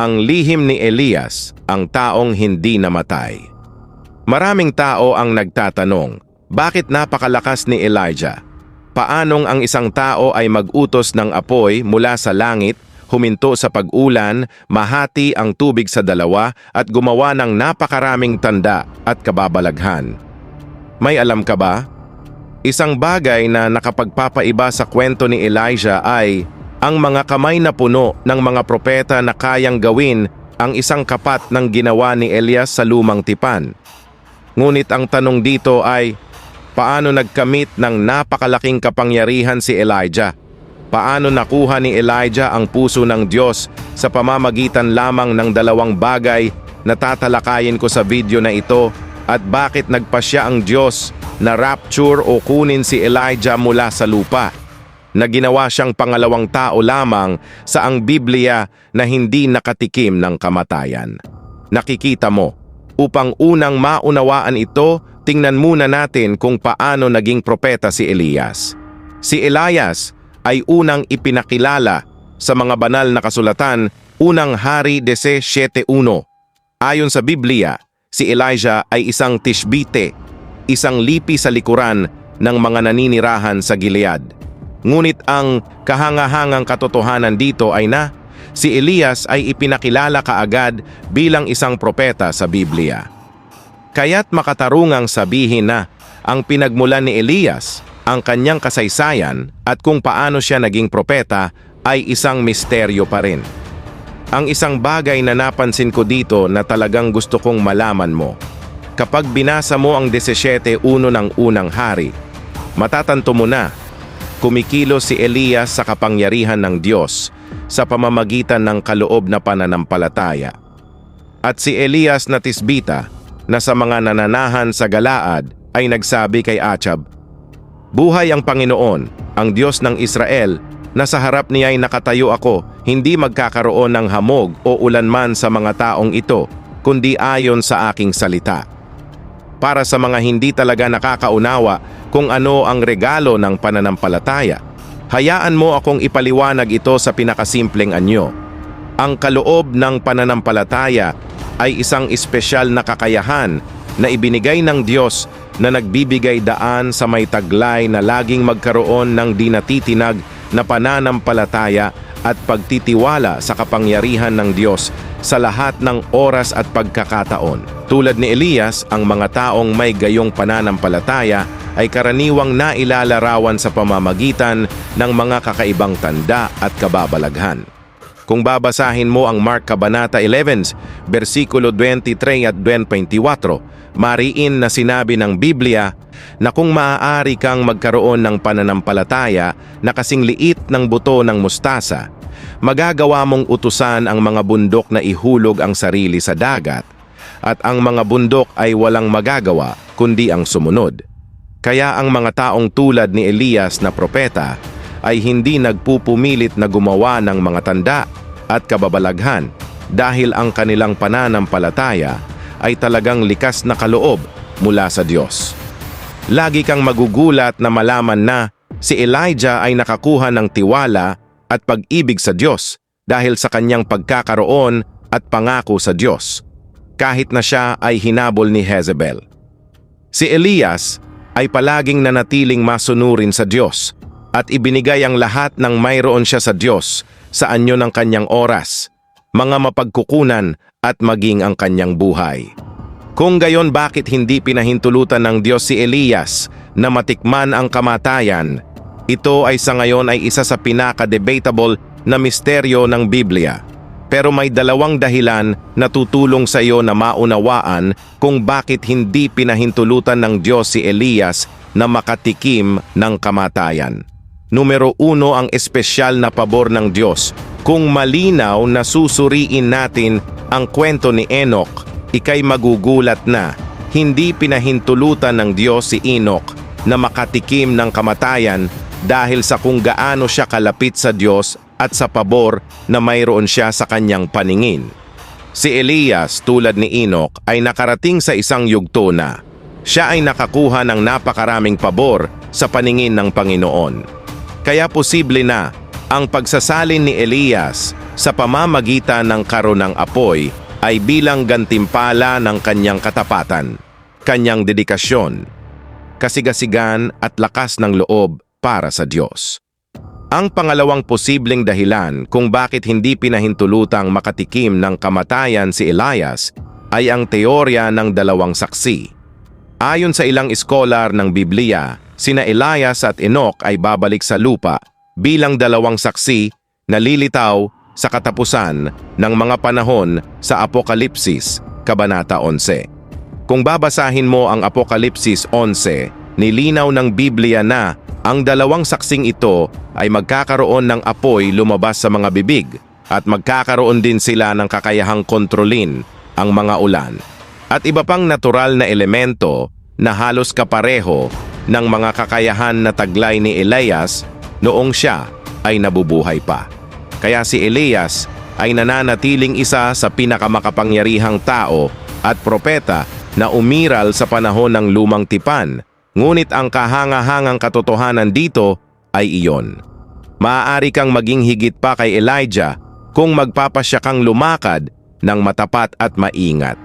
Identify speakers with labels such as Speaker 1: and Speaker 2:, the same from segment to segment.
Speaker 1: ang lihim ni Elias, ang taong hindi namatay. Maraming tao ang nagtatanong, bakit napakalakas ni Elijah? Paanong ang isang tao ay mag-utos ng apoy mula sa langit, huminto sa pag-ulan, mahati ang tubig sa dalawa at gumawa ng napakaraming tanda at kababalaghan? May alam ka ba? Isang bagay na nakapagpapaiba sa kwento ni Elijah ay ang mga kamay na puno ng mga propeta na kayang gawin ang isang kapat ng ginawa ni Elias sa lumang tipan. Ngunit ang tanong dito ay, paano nagkamit ng napakalaking kapangyarihan si Elijah? Paano nakuha ni Elijah ang puso ng Diyos sa pamamagitan lamang ng dalawang bagay na tatalakayin ko sa video na ito at bakit nagpasya ang Diyos na rapture o kunin si Elijah mula sa lupa? Na ginawa siyang pangalawang tao lamang sa ang Biblia na hindi nakatikim ng kamatayan. Nakikita mo, upang unang maunawaan ito, tingnan muna natin kung paano naging propeta si Elias. Si Elias ay unang ipinakilala sa mga banal na kasulatan, unang hari 17.1. Ayon sa Biblia, si Elijah ay isang tishbite, isang lipi sa likuran ng mga naninirahan sa Gilead. Ngunit ang kahangahangang katotohanan dito ay na si Elias ay ipinakilala kaagad bilang isang propeta sa Biblia. Kaya't makatarungang sabihin na ang pinagmulan ni Elias, ang kanyang kasaysayan at kung paano siya naging propeta ay isang misteryo pa rin. Ang isang bagay na napansin ko dito na talagang gusto kong malaman mo. Kapag binasa mo ang 17.1 ng unang hari, matatanto mo na kumikilos si Elias sa kapangyarihan ng Diyos sa pamamagitan ng kaloob na pananampalataya. At si Elias na tisbita na sa mga nananahan sa Galaad ay nagsabi kay Achab, Buhay ang Panginoon, ang Diyos ng Israel, na sa harap niya ay nakatayo ako, hindi magkakaroon ng hamog o ulanman sa mga taong ito, kundi ayon sa aking salita para sa mga hindi talaga nakakaunawa kung ano ang regalo ng pananampalataya. Hayaan mo akong ipaliwanag ito sa pinakasimpleng anyo. Ang kaloob ng pananampalataya ay isang espesyal na kakayahan na ibinigay ng Diyos na nagbibigay daan sa may taglay na laging magkaroon ng dinatitinag na pananampalataya at pagtitiwala sa kapangyarihan ng Diyos sa lahat ng oras at pagkakataon. Tulad ni Elias, ang mga taong may gayong pananampalataya ay karaniwang nailalarawan sa pamamagitan ng mga kakaibang tanda at kababalaghan. Kung babasahin mo ang Mark Kabanata 11, versikulo 23 at 24, mariin na sinabi ng Biblia na kung maaari kang magkaroon ng pananampalataya na kasing liit ng buto ng mustasa, magagawa mong utusan ang mga bundok na ihulog ang sarili sa dagat at ang mga bundok ay walang magagawa kundi ang sumunod. Kaya ang mga taong tulad ni Elias na propeta ay hindi nagpupumilit na gumawa ng mga tanda at kababalaghan dahil ang kanilang pananampalataya ay talagang likas na kaloob mula sa Diyos. Lagi kang magugulat na malaman na si Elijah ay nakakuha ng tiwala at pag-ibig sa Diyos dahil sa kanyang pagkakaroon at pangako sa Diyos, kahit na siya ay hinabol ni Jezebel. Si Elias ay palaging nanatiling masunurin sa Diyos at ibinigay ang lahat ng mayroon siya sa Diyos sa anyo ng kanyang oras, mga mapagkukunan at maging ang kanyang buhay. Kung gayon bakit hindi pinahintulutan ng Diyos si Elias na matikman ang kamatayan, ito ay sa ngayon ay isa sa pinaka-debatable na misteryo ng Biblia. Pero may dalawang dahilan na tutulong sa iyo na maunawaan kung bakit hindi pinahintulutan ng Diyos si Elias na makatikim ng kamatayan. Numero uno ang espesyal na pabor ng Diyos. Kung malinaw na susuriin natin ang kwento ni Enoch, ikay magugulat na hindi pinahintulutan ng Diyos si Enoch na makatikim ng kamatayan dahil sa kung gaano siya kalapit sa Diyos at sa pabor na mayroon siya sa kanyang paningin. Si Elias tulad ni Enoch ay nakarating sa isang yugto na siya ay nakakuha ng napakaraming pabor sa paningin ng Panginoon. Kaya posible na ang pagsasalin ni Elias sa pamamagitan ng karon ng apoy ay bilang gantimpala ng kanyang katapatan, kanyang dedikasyon, kasigasigan at lakas ng loob para sa Diyos. Ang pangalawang posibleng dahilan kung bakit hindi pinahintulutang makatikim ng kamatayan si Elias ay ang teorya ng dalawang saksi. Ayon sa ilang iskolar ng Biblia, sina Elias at Enoch ay babalik sa lupa bilang dalawang saksi na lilitaw sa katapusan ng mga panahon sa Apokalipsis, Kabanata 11. Kung babasahin mo ang Apokalipsis 11, nilinaw ng Biblia na ang dalawang saksing ito ay magkakaroon ng apoy lumabas sa mga bibig at magkakaroon din sila ng kakayahang kontrolin ang mga ulan at iba pang natural na elemento na halos kapareho ng mga kakayahan na taglay ni Elias noong siya ay nabubuhay pa. Kaya si Elias ay nananatiling isa sa pinakamakapangyarihang tao at propeta na umiral sa panahon ng lumang tipan. Ngunit ang kahanga-hangang katotohanan dito ay iyon. Maaari kang maging higit pa kay Elijah kung magpapasya kang lumakad ng matapat at maingat.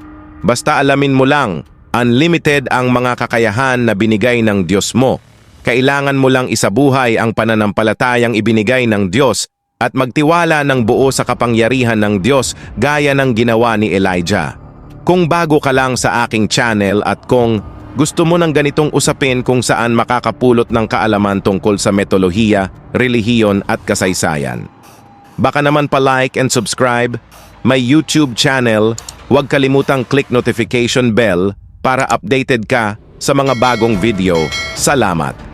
Speaker 1: Basta alamin mo lang, unlimited ang mga kakayahan na binigay ng Diyos mo. Kailangan mo lang isabuhay ang pananampalatayang ibinigay ng Diyos at magtiwala ng buo sa kapangyarihan ng Diyos gaya ng ginawa ni Elijah. Kung bago ka lang sa aking channel at kung gusto mo ng ganitong usapin kung saan makakapulot ng kaalaman tungkol sa metolohiya, relihiyon at kasaysayan. Baka naman pa-like and subscribe, may YouTube channel, huwag kalimutang click notification bell para updated ka sa mga bagong video. Salamat!